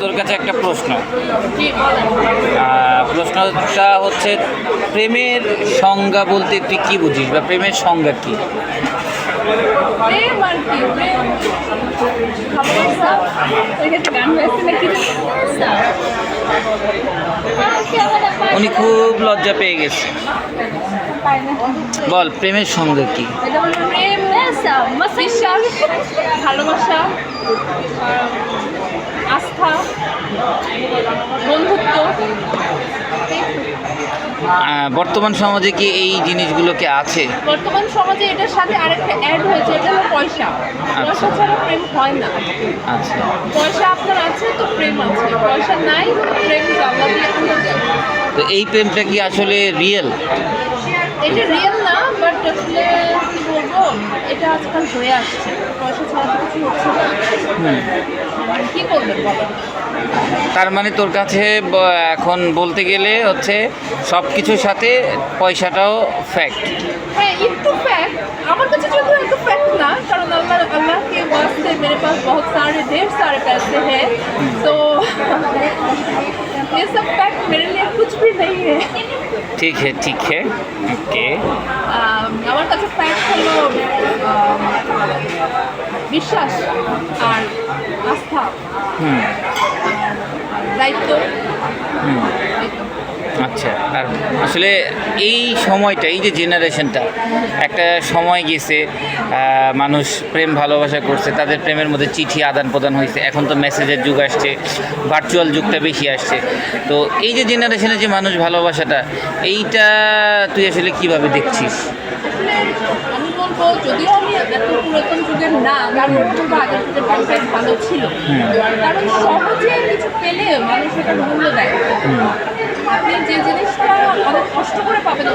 তোর কাছে একটা প্রশ্ন। প্রশ্নটা হচ্ছে প্রেমের সংজ্ঞা বলতে তুই কি বুঝিস বা প্রেমের সংজ্ঞা কি? উনি খুব লজ্জা পেয়ে গেছে। বল প্রেমের সংজ্ঞা কি? বিশ্বাস ভালোবাসা। বন্ধুত্ব। বর্তমান সমাজে কি এই জিনিসগুলোকে আছে? বর্তমান সমাজে এটার সাথে আরেকটা অ্যাড হয়েছে এটা হলো পয়সা। পয়সা ছাড়া প্রেম হয় না। আচ্ছা। পয়সা আপনার আছে তো প্রেম আছে। পয়সা নাই প্রেম জানলা দিয়ে তো এই প্রেমটা কি আসলে রিয়েল এটা রিয়েল না বাট আসলে কি বলব এটা আজকাল হয়ে আসছে। পয়সা ছাড়া তো কিছু হচ্ছে না। কি করবেন বলেন তার মানে তোর কাছে ব- এখন বলতে গেলে হচ্ছে সব কিছুর সাথে পয়সাটাও ফ্যাক্ট হ্যাঁ একটু ফ্যাক্ট আমার কাছে যদিও এত ফ্যাক্ট না কারণ আল্লাহ अल्लाह के वास्ते मेरे पास बहुत सारे ढेर सारे पैसे हैं तो ये सब फैक्ट मेरे लिए कुछ भी नहीं है ঠিক হে ঠিক হে ওকে আম, আমার কাছে ফ্যাক্ট হলো আম, বিশ্বাস আর আস্থা। হুম। দায়িত্ব। হুম। আচ্ছা আর আসলে এই সময়টা এই যে জেনারেশনটা একটা সময় গেছে মানুষ প্রেম ভালোবাসা করছে তাদের প্রেমের মধ্যে চিঠি আদান প্রদান হয়েছে এখন তো মেসেজের যুগ আসছে ভার্চুয়াল যুগটা বেশি আসছে। তো এই যে জেনারেশনে যে মানুষ ভালোবাসাটা এইটা তুই আসলে কীভাবে দেখছিস? বলব যদিও আমি এত পুরাতন যুগের না তারপর বলব আগের যুগের মানুষের ভালো ছিল। কারণ সহজে কিছু পেলে মানুষ এটার মূল্য দেয়। আপনি যে জিনিসটা অনেক কষ্ট করে পাবেন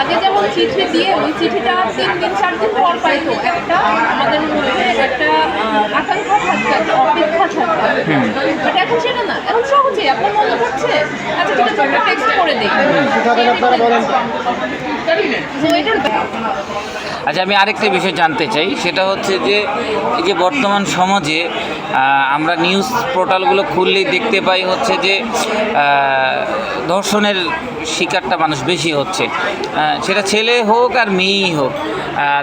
আগে যেমন চিঠি দিয়ে ওই চিঠিটা তিন দিন চার দিন পর পাইতো। একটা আমাদের মধ্যে একটা আকাঙ্ক্ষা থাকতো একটা অপেক্ষা থাকতো। বাট এখন সেটা না এখন সহজে মনে হচ্ছে আচ্ছা ঠিক আছে একটা টেক্সট করে দিই। আচ্ছা আমি আরেকটা বিষয় জানতে চাই। সেটা হচ্ছে যে এই যে বর্তমান সমাজে আমরা নিউজ পোর্টালগুলো খুললেই দেখতে পাই হচ্ছে যে ধর্ষণের শিকারটা মানুষ বেশি হচ্ছে। সেটা ছেলে হোক আর মেয়েই হোক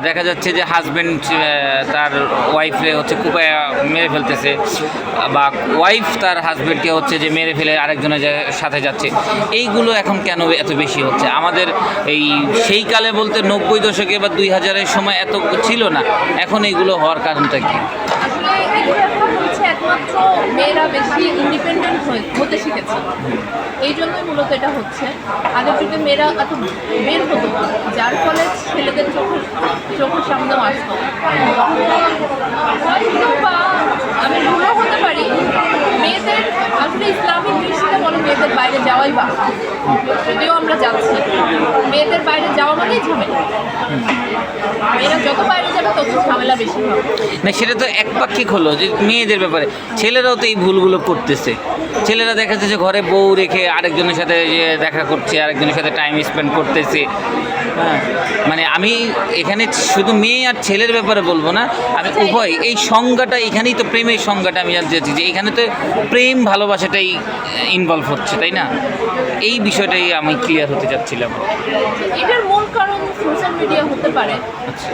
দেখা যাচ্ছে যে হাজব্যান্ড তার ওয়াইফে হচ্ছে কুপায় মেরে ফেলতেছে বা ওয়াইফ তার হাজব্যান্ডকে হচ্ছে যে মেরে ফেলে আরেকজনের জায়গায়- সাথে যাচ্ছে, এইগুলো এখন কেন এত বেশি হচ্ছে? আমাদের এই সেই কালে বলতে নব্বই দশকে বা দুই হাজারের সময় এত ছিল না, এখন এইগুলো হওয়ার কারণটা কি? একমাত্র মেয়েরা বেশি ইন্ডিপেন্ডেন্ট হতে শিখেছে। এই জন্যই মূলত এটা হচ্ছে। আগের যুগে মেয়েরা এত বের হতো যার ফলে ছেলেদের চোখের চোখের সামনেও আসতো আমি হতে পারি, মেয়েদের আসলে বলে মেয়েদের বাইরে যাওয়াই বা যদিও আমরা যাচ্ছি। মেয়েদের বাইরে যাওয়া মানেই ঝামেলা। মেয়েরা যত বাইরে যাবে তত ঝামেলা বেশি হবে। না সেটা তো একপাক্ষিক হলো যে মেয়েদের ব্যাপারে। ছেলেরাও তো এই ভুলগুলো করতেছে। ছেলেরা দেখা যাচ্ছে যে ঘরে বউ রেখে আরেকজনের সাথে দেখা করছে আরেকজনের সাথে টাইম স্পেন্ড করতেছে। হ্যাঁ মানে আমি এখানে শুধু মেয়ে আর ছেলের ব্যাপারে বলব না আমি উভয় এই সংজ্ঞাটা এখানেই তো প্রেমের সংজ্ঞাটা আমি জানতে চাচ্ছি যে এখানে তো প্রেম ভালোবাসাটাই ইনভলভ হচ্ছে তাই না? এই বিষয়টাই আমি ক্লিয়ার হতে চাচ্ছিলাম। এটার মূল কারণ সোশ্যাল মিডিয়া হতে পারে। আচ্ছা।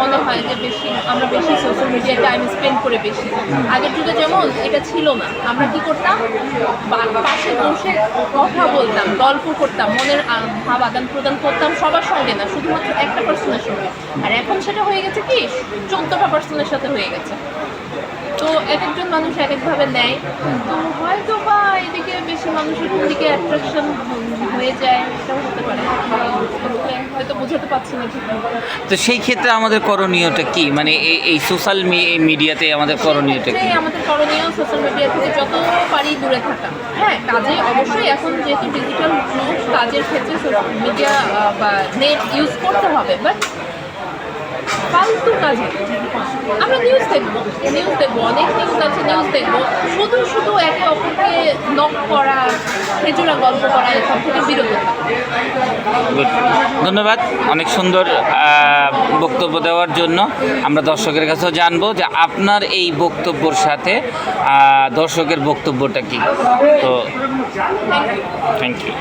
মনে হয় যে বেশি আমরা বেশি সোশ্যাল মিডিয়ায় টাইম স্পেন্ড করে বেশি। আগের যুগে যেমন এটা ছিল না আমরা কি করতাম? পাশে বসে কথা বলতাম গল্প করতাম মনের ভাব আদান প্রদান করতাম সবার সঙ্গে না শুধুমাত্র একটা পার্সনের সঙ্গে। আর এখন সেটা হয়ে গেছে কি? চোদ্দটা পার্সনের সাথে হয়ে গেছে। তো এক একজন মানুষ এক একভাবে নেয়। তো হয়তো বা মানুষের দিকে অ্যাট্রাকশন হয়ে যায় এটাও হতে পারে। হয়তো বোঝাতে পারছি না তো সেই ক্ষেত্রে আমাদের করণীয়টা কি? মানে এই- এই সোশ্যাল মিডিয়াতে আমাদের করণীয়টা কি? আমাদের করণীয় সোশ্যাল মিডিয়া থেকে যত পারি দূরে থাকা। হ্যাঁ কাজে অবশ্যই এখন যেহেতু ডিজিটাল যুগ কাজের ক্ষেত্রে সোশ্যাল মিডিয়া বা নেট ইউজ করতে হবে বাট ফালতু কাজে আমরা নিউজ দেখব নিউজ দেখব অনেক নিউজ আছে নিউজ দেখব। শুধু শুধু একে অপরকে নক করা গল্প করা এখান থেকে বিরত। ধন্যবাদ অনেক সুন্দর বক্তব্য দেওয়ার জন্য। আমরা দর্শকের কাছেও জানব যে আপনার এই বক্তব্যর সাথে দর্শকের বক্তব্যটা কি? তো থ্যাংক ইউ